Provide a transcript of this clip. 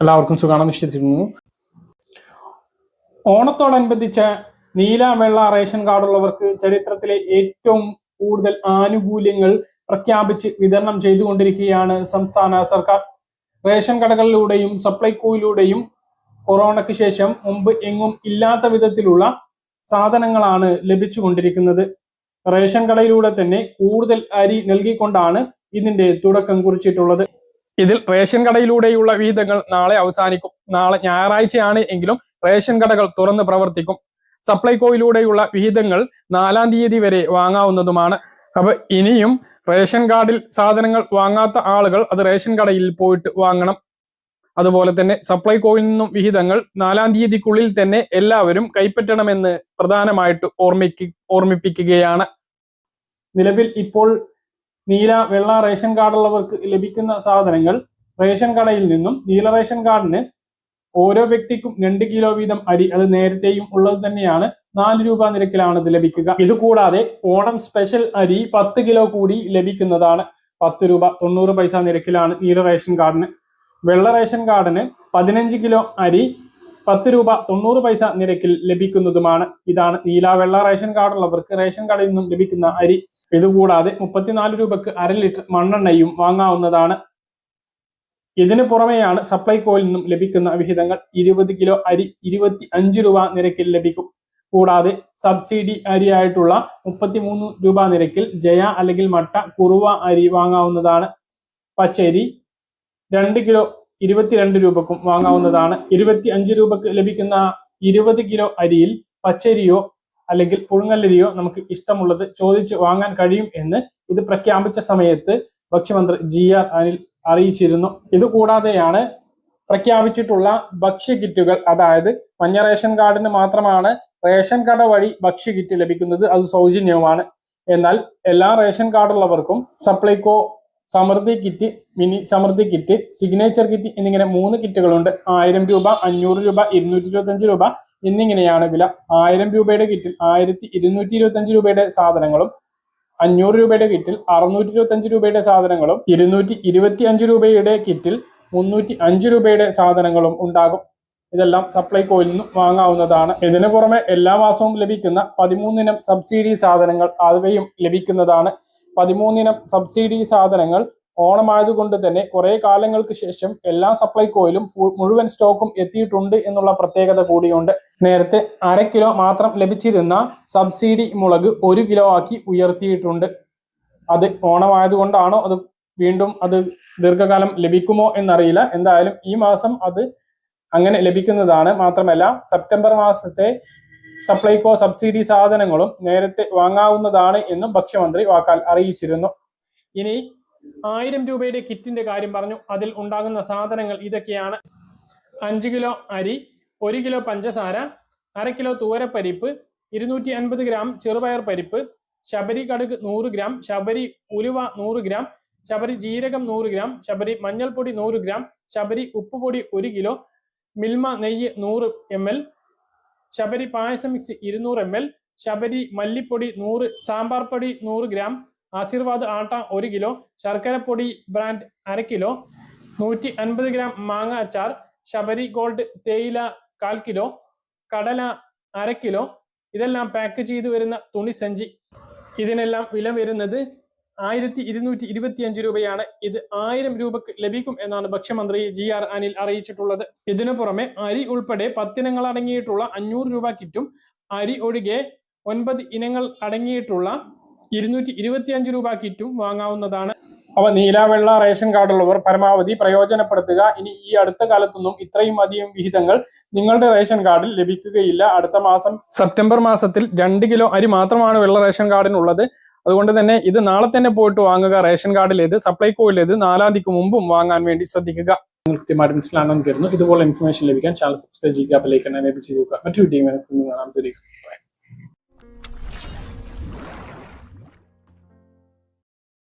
എല്ലാവർക്കും സുഖമാണ് വിശ്വസിക്കുന്നു. ഓണത്തോടനുബന്ധിച്ച് നീല വെള്ള റേഷൻ കാർഡുള്ളവർക്ക് ചരിത്രത്തിലെ ഏറ്റവും കൂടുതൽ ആനുകൂല്യങ്ങൾ പ്രഖ്യാപിച്ച് വിതരണം ചെയ്തുകൊണ്ടിരിക്കുകയാണ് സംസ്ഥാന സർക്കാർ. റേഷൻ കടകളിലൂടെയും സപ്ലൈകോയിലൂടെയും കൊറോണയ്ക്ക് ശേഷം മുമ്പ് എങ്ങും ഇല്ലാത്ത വിധത്തിലുള്ള സാധനങ്ങളാണ് ലഭിച്ചുകൊണ്ടിരിക്കുന്നത്. റേഷൻ കടയിലൂടെ തന്നെ കൂടുതൽ അരി നൽകിക്കൊണ്ടാണ് ഇതിന്റെ തുടക്കം കുറിച്ചിട്ടുള്ളത്. ഇതിൽ റേഷൻ കടയിലൂടെയുള്ള വിഹിതങ്ങൾ നാളെ അവസാനിക്കും. നാളെ ഞായറാഴ്ചയാണ് എങ്കിലും റേഷൻ കടകൾ തുറന്ന് പ്രവർത്തിക്കും. സപ്ലൈകോയിലൂടെയുള്ള വിഹിതങ്ങൾ നാലാം തീയതി വരെ വാങ്ങാവുന്നതുമാണ്. അപ്പൊ ഇനിയും റേഷൻ കാർഡിൽ സാധനങ്ങൾ വാങ്ങാത്ത ആളുകൾ അത് റേഷൻ കടയിൽ പോയിട്ട് വാങ്ങണം. അതുപോലെ തന്നെ സപ്ലൈകോയിൽ നിന്നും വിഹിതങ്ങൾ നാലാം തീയതിക്കുള്ളിൽ തന്നെ എല്ലാവരും കൈപ്പറ്റണമെന്ന് പ്രധാനമായിട്ട് ഓർമ്മിക്ക് ഓർമ്മിപ്പിക്കുകയാണ്. നിലവിൽ ഇപ്പോൾ നീല വെള്ള റേഷൻ കാർഡുള്ളവർക്ക് ലഭിക്കുന്ന സാധനങ്ങൾ റേഷൻ കടയിൽ നിന്നും നീല റേഷൻ കാർഡിന് ഓരോ വ്യക്തിക്കും രണ്ട് കിലോ വീതം അരി അത് നേരത്തെയും ഉള്ളത് തന്നെയാണ് നാല് രൂപ നിരക്കിലാണ് ഇത് ലഭിക്കുക. ഇത് കൂടാതെ ഓണം സ്പെഷ്യൽ അരി പത്ത് കിലോ കൂടി ലഭിക്കുന്നതാണ്. പത്ത് രൂപ തൊണ്ണൂറ് പൈസ നിരക്കിലാണ് നീല റേഷൻ കാർഡിന്. വെള്ള റേഷൻ കാർഡിന് പതിനഞ്ച് കിലോ അരി പത്ത് രൂപ തൊണ്ണൂറ് പൈസ നിരക്കിൽ ലഭിക്കുന്നതുമാണ്. ഇതാണ് നീല വെള്ള റേഷൻ കാർഡുള്ളവർക്ക് റേഷൻ കടയിൽ നിന്നും ലഭിക്കുന്ന അരി. ഇതുകൂടാതെ മുപ്പത്തിനാല് രൂപക്ക് അര ലിറ്റർ മണ്ണെണ്ണയും വാങ്ങാവുന്നതാണ്. ഇതിനു പുറമെയാണ് സപ്ലൈകോയിൽ നിന്നും ലഭിക്കുന്ന വിഹിതങ്ങൾ ഇരുപത് കിലോ അരി ഇരുപത്തി അഞ്ച് രൂപ നിരക്കിൽ ലഭിക്കും. കൂടാതെ സബ്സിഡി അരിയായിട്ടുള്ള മുപ്പത്തിമൂന്ന് രൂപ നിരക്കിൽ ജയ അല്ലെങ്കിൽ മട്ട കുറുവ അരി വാങ്ങാവുന്നതാണ്. പച്ചരി രണ്ട് കിലോ ഇരുപത്തിരണ്ട് രൂപക്കും വാങ്ങാവുന്നതാണ്. ഇരുപത്തി അഞ്ച് രൂപക്ക് ലഭിക്കുന്ന ഇരുപത് കിലോ അരിയിൽ പച്ചരിയോ അല്ലെങ്കിൽ പുഴുങ്ങല്ലരിയോ നമുക്ക് ഇഷ്ടമുള്ളത് ചോദിച്ച് വാങ്ങാൻ കഴിയും എന്ന് ഇത് പ്രഖ്യാപിച്ച സമയത്ത് ഭക്ഷ്യമന്ത്രി ജി ആർ അനിൽ അറിയിച്ചിരുന്നു. ഇതുകൂടാതെയാണ് പ്രഖ്യാപിച്ചിട്ടുള്ള ഭക്ഷ്യ കിറ്റുകൾ അതായത് മഞ്ഞ റേഷൻ കാർഡിന് മാത്രമാണ് റേഷൻ കട വഴി ഭക്ഷ്യ കിറ്റ് ലഭിക്കുന്നത് അത് സൗജന്യവുമാണ്. എന്നാൽ എല്ലാ ration കാർഡുള്ളവർക്കും Supplyco Samrudhi kit mini Samrudhi kit signature kit എന്നിങ്ങനെ മൂന്ന് കിറ്റുകളുണ്ട്. ആയിരം രൂപ അഞ്ഞൂറ് രൂപ ഇരുന്നൂറ്റി ഇരുപത്തഞ്ച് രൂപ എന്നിങ്ങനെയാണ് വില. ആയിരം രൂപയുടെ കിറ്റിൽ ആയിരത്തി ഇരുന്നൂറ്റി ഇരുപത്തഞ്ച് രൂപയുടെ സാധനങ്ങളും അഞ്ഞൂറ് രൂപയുടെ കിറ്റിൽ അറുന്നൂറ്റി ഇരുപത്തഞ്ച് രൂപയുടെ സാധനങ്ങളും ഇരുന്നൂറ്റി ഇരുപത്തി അഞ്ച് രൂപയുടെ കിറ്റിൽ മുന്നൂറ്റി അഞ്ച് രൂപയുടെ സാധനങ്ങളും ഉണ്ടാകും. ഇതെല്ലാം സപ്ലൈ കോയിൽ നിന്നും വാങ്ങാവുന്നതാണ്. ഇതിനു പുറമെ എല്ലാ മാസവും ലഭിക്കുന്ന പതിമൂന്നിനം സബ്സിഡി സാധനങ്ങൾ അവയും ലഭിക്കുന്നതാണ്. പതിമൂന്നിനം സബ്സിഡി സാധനങ്ങൾ ഓണമായതുകൊണ്ട് തന്നെ കുറെ കാലങ്ങൾക്ക് ശേഷം എല്ലാ സപ്ലൈ കോയിലും മുഴുവൻ സ്റ്റോക്കും എത്തിയിട്ടുണ്ട് എന്നുള്ള പ്രത്യേകത കൂടിയുണ്ട്. നേരത്തെ അര കിലോ മാത്രം ലഭിച്ചിരുന്ന സബ്സിഡി മുളക് ഒരു കിലോ ആക്കി ഉയർത്തിയിട്ടുണ്ട്. അത് ഓണമായതുകൊണ്ടാണോ? അത് വീണ്ടും അത് ദീർഘകാലം ലഭിക്കുമോ എന്നറിയില്ല. എന്തായാലും ഈ മാസം അത് അങ്ങനെ ലഭിക്കുന്നതാണ്. മാത്രമല്ല സെപ്റ്റംബർ മാസത്തെ സപ്ലൈകോ സബ്സിഡി സാധനങ്ങളും നേരത്തെ വാങ്ങാവുന്നതാണ് എന്നും ഭക്ഷ്യമന്ത്രി വാക്കാൽ അറിയിച്ചിരുന്നു. ഇനി ആയിരം രൂപയുടെ കിറ്റിന്റെ കാര്യം പറഞ്ഞു. അതിൽ ഉണ്ടാകുന്ന സാധനങ്ങൾ ഇതൊക്കെയാണ്. അഞ്ച് കിലോ അരി ഒരു കിലോ പഞ്ചസാര അര കിലോ തൂവരപ്പരിപ്പ് ഇരുന്നൂറ്റി അൻപത് ഗ്രാം ചെറുപയർ പരിപ്പ് ശബരി കടുക് നൂറ് ഗ്രാം ശബരി ഉലുവ നൂറ് ഗ്രാം ശബരി ജീരകം നൂറ് ഗ്രാം ശബരി മഞ്ഞൾപ്പൊടി നൂറ് ഗ്രാം ശബരി ഉപ്പുപൊടി ഒരു കിലോ മിൽമ നെയ്യ് നൂറ് M L Sabari payasam mix ഇരുന്നൂറ് എം എൽ ശബരി മല്ലിപ്പൊടി നൂറ് സാമ്പാർ പൊടി നൂറ് ഗ്രാം ആശീർവാദ് ആട്ട ഒരു കിലോ ശർക്കരപ്പൊടി ബ്രാൻഡ് അര കിലോ നൂറ്റി അൻപത് ഗ്രാം മാങ്ങ അച്ചാർ ശബരി ഗോൾഡ് തേയില കാൽ കിലോ കടല അര കിലോ ഇതെല്ലാം പാക്ക് ചെയ്തു വരുന്ന തുണി സഞ്ചി. ഇതിനെല്ലാം വില വരുന്നത് ആയിരത്തി ഇരുന്നൂറ്റി ഇരുപത്തി അഞ്ച് രൂപയാണ്. ഇത് ആയിരം രൂപക്ക് ലഭിക്കും എന്നാണ് ഭക്ഷ്യമന്ത്രി ജി ആർ അനിൽ അറിയിച്ചിട്ടുള്ളത്. ഇതിനു പുറമെ അരി ഉൾപ്പെടെ പത്തിനങ്ങൾ അടങ്ങിയിട്ടുള്ള അഞ്ഞൂറ് രൂപ കിറ്റും അരി ഒഴികെ ഒൻപത് ഇനങ്ങൾ അടങ്ങിയിട്ടുള്ള ഇരുന്നൂറ്റി ഇരുപത്തി അഞ്ച് രൂപ കിറ്റും വാങ്ങാവുന്നതാണ്. അവ നീല വെള്ള റേഷൻ കാർഡുള്ളവർ പരമാവധി പ്രയോജനപ്പെടുത്തുക. ഇനി ഈ അടുത്ത കാലത്തൊന്നും ഇത്രയും അധികം വിഹിതങ്ങൾ നിങ്ങളുടെ റേഷൻ കാർഡിൽ ലഭിക്കുകയില്ല. അടുത്ത മാസം സെപ്റ്റംബർ മാസത്തിൽ രണ്ട് കിലോ അരി മാത്രമാണ് വെള്ള റേഷൻ കാർഡിനുള്ളത്. അതുകൊണ്ട് തന്നെ ഇത് നാളെ തന്നെ പോയിട്ട് വാങ്ങുക. റേഷൻ കാർഡിലേത് സപ്ലൈകോയിലേത് നാലാം തീയതിക്ക് മുമ്പും വാങ്ങാൻ വേണ്ടി ശ്രദ്ധിക്കുക. കൃത്യമായിട്ട് മനസ്സിലാണെന്ന് കരുതുന്നു. ഇതുപോലെ ഇൻഫർമേഷൻ ലഭിക്കാൻ ചാനൽ സബ്സ്ക്രൈബ് ചെയ്യുക ബെലൈക്കൺ എനേബിൾ ചെയ്യുക. മറ്റൊരു ടീമിനെ കാണാൻ